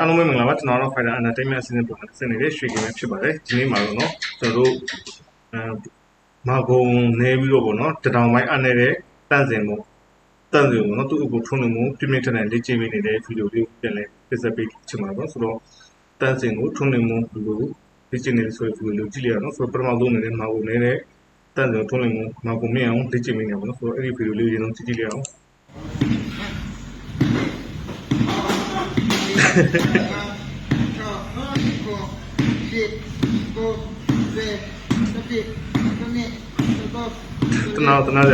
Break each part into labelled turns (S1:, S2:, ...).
S1: အားလုံးပဲမင်္ဂလာပါကျွန်တော်တို့ Fighter Entertainment အစီအစဉ်ပုံမှန်ဆက်နေတဲ့ရွှေကင်းပဲဖြစ်ပါတယ်ဒီနေ့မှာတော့เนาะကျွန်တော်တို့အဲမာဂုံနေပြီးတော့ပေါ့เนาะတတောင်ပိုင်းအနေတဲ့တန့်စင်ပေါ့တန့်စင်ပေါ့เนาะသူ့အကိုထုံးနေမှုပြင်းပြင်းထန်ထန်လေ့ကျင့်ပေးနေတဲ့ဗီဒီယိုလေးကိုပြန်လဲပြဆက်ပေးချင်ပါတော့ဆိုတော့တန့်စင်ကိုထုံးနေမှုဘယ်လိုလေ့ကျင့်နေလဲဆိုတဲ့ဗီဒီယိုလေးကြည့်လိုက်ရအောင်ဆိုတော့ပထမဆုံးအနေနဲ့မာဂုံနေတဲ့တန့်စင်ကိုထုံးနေမှုမာဂုံမြင်အောင်လေ့ကျင့်ပေးနေပါတော့ဆိုတော့အဲ့ဒီဗီဒီယိုလေးကိုရင်ဆုံးကြည့်ကြည့်လိုက်အောင် တနာတ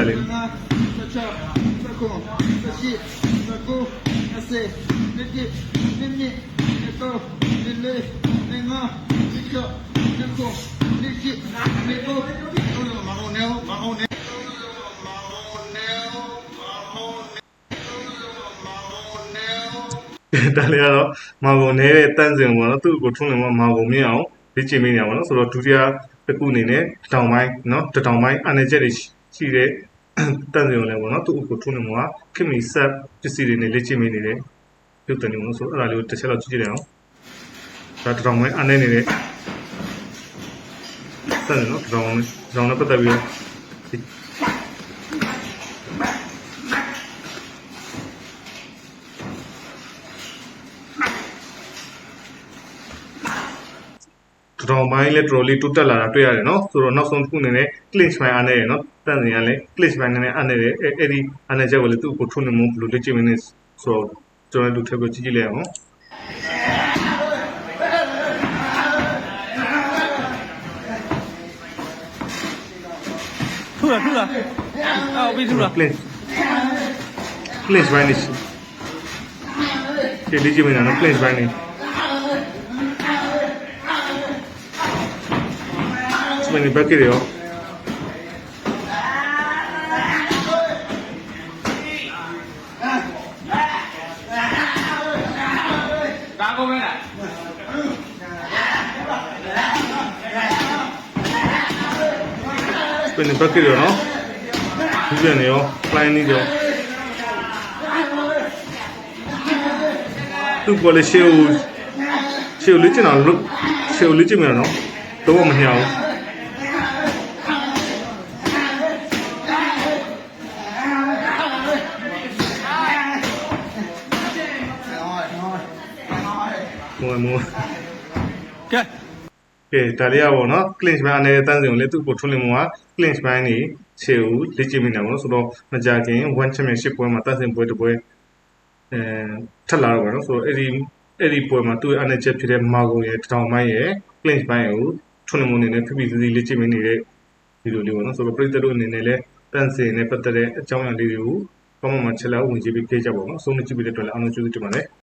S1: ဒါလည်းကတော့မာဂုံနေတဲ့တန့်စင်ပေါ့နော်သူ့ကိုထုံးနေမှာမာဂုံမြင်အောင်လေ့ကျင့်ပေးနေရပါတော့ဆိုတော့ဒုတိယတစ်ခုအနေနဲ့တတောင်ပိုင်းနော်တတောင်ပိုင်းအနေချက်တွေရှိတဲ့တန့်စင်ကိုလည်းပေါ့နော်သူ့ကိုထုံးနေမှာခင်မီဆက်ပစ္စည်းတွေနဲ့လေ့ကျင့်ပေးနေတယ်ပြုတ်တယ်နေလို့ဆိုတော့အဲ့ဒါလေးကိုတစ်ချက်တော့ကြည့်ကြည့်ရအောင်ဒါတတောင်ပိုင်းအနေနေတဲ့တန့်စင်နော်တတောင်ပိုင်းတတောင်နဲ့ပတ်သက်ပြီးတော့ တောင်ပိုင်းလည်းတော်တော်လေးတိုးတက်လာတာတွေ့ရတယ်နော်ဆိုတော့နောက်ဆုံးတစ်ခုအနေနဲ့ clinch ပိုင်းအားနေရနော်တန့်စင်ကလည်း clinch ပိုင်းနဲ့အားနေတယ်အဲ့ဒီအားနေချက်ကိုလည်းသူ့ကိုထုံနေမှုဘယ်လိုလေ့ကျင့်မလဲဆိုတော့ကျွန်တော်တို့ထပ်ကိုကြည့်ကြည့်လိုက်အောင်
S2: ထူလာထူလာအော်ပြီးထူလာ
S1: clinch clinch ပိုင်းနေရှိဒီလေ့ကျင့်မနေတာနော် clinch ပိုင်းနေ mini packet ရော
S2: ဒါကုန်
S1: လားပင်ဘက်ကရောနော်ဒီပြန်ရော plan နေရောသူ့ပေါ်လေရှေ့ကိုရှေ့ကိုလေ့ကျင့်အောင်ရှေ့ကိုလေ့ကျင့်မယ်နော်တော့မမြင်အောင် မွေးမွေး
S2: 给，
S1: ကဲဒါလေးရပါတော့ clinch ဘိုင်းအနေနဲ့တန်းစင်ကိုလည်းသူ့ကိုထွန်းလင်းမှုက clinch ဘိုင်းနေခြေကိုလေ့ကျင့်မိနေပါတော့ဆိုတော့မကြခင် one championship ပွဲမှာတန်းစင်ပွဲတစ်ပွဲအဲထက်လာတော့ပါတော့ဆိုတော့အဲ့ဒီအဲ့ဒီပွဲမှာသူ့ရဲ့အနေချက်ဖြစ်တဲ့မာဂုံရဲ့တောင်ပိုင်းရဲ့ clinch ဘိုင်းကိုထွန်းလင်းမှုအနေနဲ့ဖိဖိစီစီလေ့ကျင့်မိနေတဲ့ဗီဒီယိုလေးပေါ့နော်ဆိုတော့ပရိသတ်တို့အနေနဲ့လည်းတန်းစင်နဲ့ပတ်သက်တဲ့အကြောင်းအရာလေးတွေကို ကောင်းမွန်မှချက်လောက်ဝင်ကြည့်ပြီးပြကြပါဦးနော်အဆုံးမကြည့်ပြီးတဲ့အတွက်လည်းအားလုံးကျေးဇူးတင်ပါတယ်